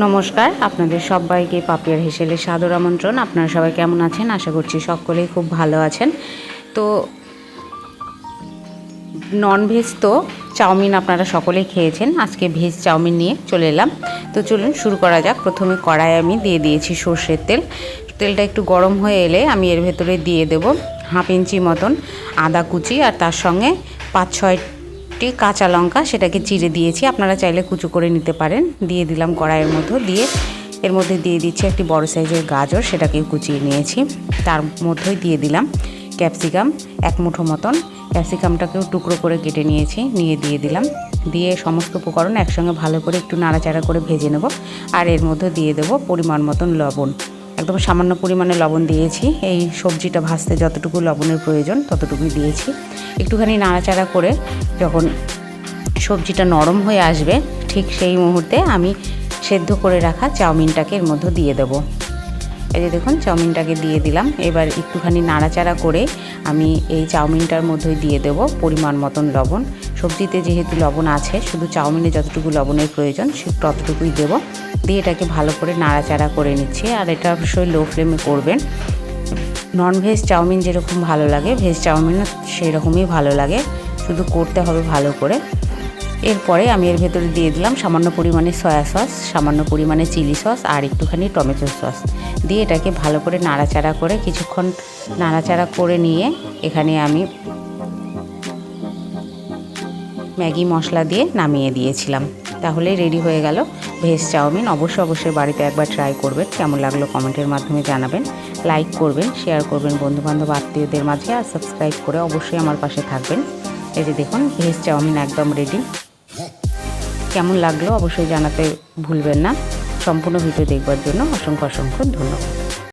নমস্কার, আপনাদের সবাইকে পাপিয়ার হেসেলে সাদর আমন্ত্রণ। আপনারা সবাই কেমন আছেন? আশা করছি সকলেই খুব ভালো আছেন। তো নন ভেজ তো চাউমিন আপনারা সকলেই খেয়েছেন। আজকে ভেজ চাউমিন নিয়ে চলে এলাম। তো চলুন শুরু করা যাক। প্রথমে কড়াই আমি দিয়ে দিয়েছি সর্ষের তেল। তেলটা একটু গরম হয়ে এলে আমি এর ভেতরে দিয়ে দেব হাফ ইঞ্চি মতন আদা কুচি আর তার সঙ্গে পাঁচ ছয়টি কাঁচা লঙ্কা সেটাকে চিড়ে দিয়েছি। আপনারা চাইলে কুচু করে নিতে পারেন। দিয়ে দিলাম কড়াইয়ের মধ্যে। দিয়ে এর মধ্যে দিয়ে দিচ্ছি একটি বড় সাইজের গাজর সেটাকে কুচিয়ে নিয়েছি। তার মধ্যেই দিয়ে দিলাম ক্যাপসিকাম, এক মুঠো মতন। ক্যাপসিকামটাকেও টুকরো করে কেটে নিয়েছি, নিয়ে দিয়ে দিলাম। দিয়ে সমস্ত উপকরণ একসঙ্গে ভালো করে একটু নাড়াচাড়া করে ভেজে নেব। আর এর মধ্যে দিয়ে দেবো পরিমাণ মতন লবণ। একদম সামান্য পরিমাণে লবণ দিয়েছি। এই সবজিটা ভাজতে যতটুকু লবণের প্রয়োজন ততটুকুই দিয়েছি। একটুখানি নাড়াচাড়া করে যখন সবজিটা নরম হয়ে আসবে, ঠিক সেই মুহূর্তে আমি সেদ্ধ করে রাখা চাউমিনটাকে এর মধ্যে দিয়ে দেবো। এই যে দেখুন, চাউমিনটাকে দিয়ে দিলাম। এবার একটুখানি নাড়াচাড়া করে আমি এই চাউমিনটার মধ্যে দিয়ে দেব পরিমাণ মতন লবণ। সবজিতে যেহেতু লবণ আছে, শুধু চাউমিনে যতটুকু লবণের প্রয়োজন, সে ততটুকুই দেবো। দিয়ে এটাকে ভালো করে নাড়াচাড়া করে নিচ্ছি। আর এটা অবশ্যই লো ফ্লেমে করবেন। নন ভেজ চাউমিন যেরকম ভালো লাগে ভেজ চাউমিনও সেই রকমই ভালো লাগে। শুধু করতে হবে ভালো করে। এরপরে আমি এর ভেতরে দিয়ে দিলাম সামান্য পরিমাণে সয়া সস, সামান্য পরিমাণে চিলি সস আর একটুখানি টমেটো সস। দিয়ে এটাকে ভালো করে নাড়াচাড়া করে কিছুক্ষণ নাড়াচাড়া করে নিয়ে এখানে আমি ম্যাগি মশলা দিয়ে নামিয়ে দিয়েছিলাম। তাহলে রেডি হয়ে গেল ভেজ চাউমিন। অবশ্যই অবশ্যই বাড়িতে একবার ট্রাই করবেন। কেমন লাগল কমেন্টের মাধ্যমে জানাবেন। লাইক করবেন, শেয়ার করবেন বন্ধুবান্ধব, আত্মীয়দের মাঝে। আর সাবস্ক্রাইব করে অবশ্যই আমার পাশে থাকবেন। এই যে দেখুন, ভেজ চাউমিন একদম রেডি কেমন লাগল অবশ্যই জানাতে ভুলবেন না। সম্পূর্ণ ভিডিও দেখবার জন্য অসংখ্য অসংখ্য ধন্যবাদ।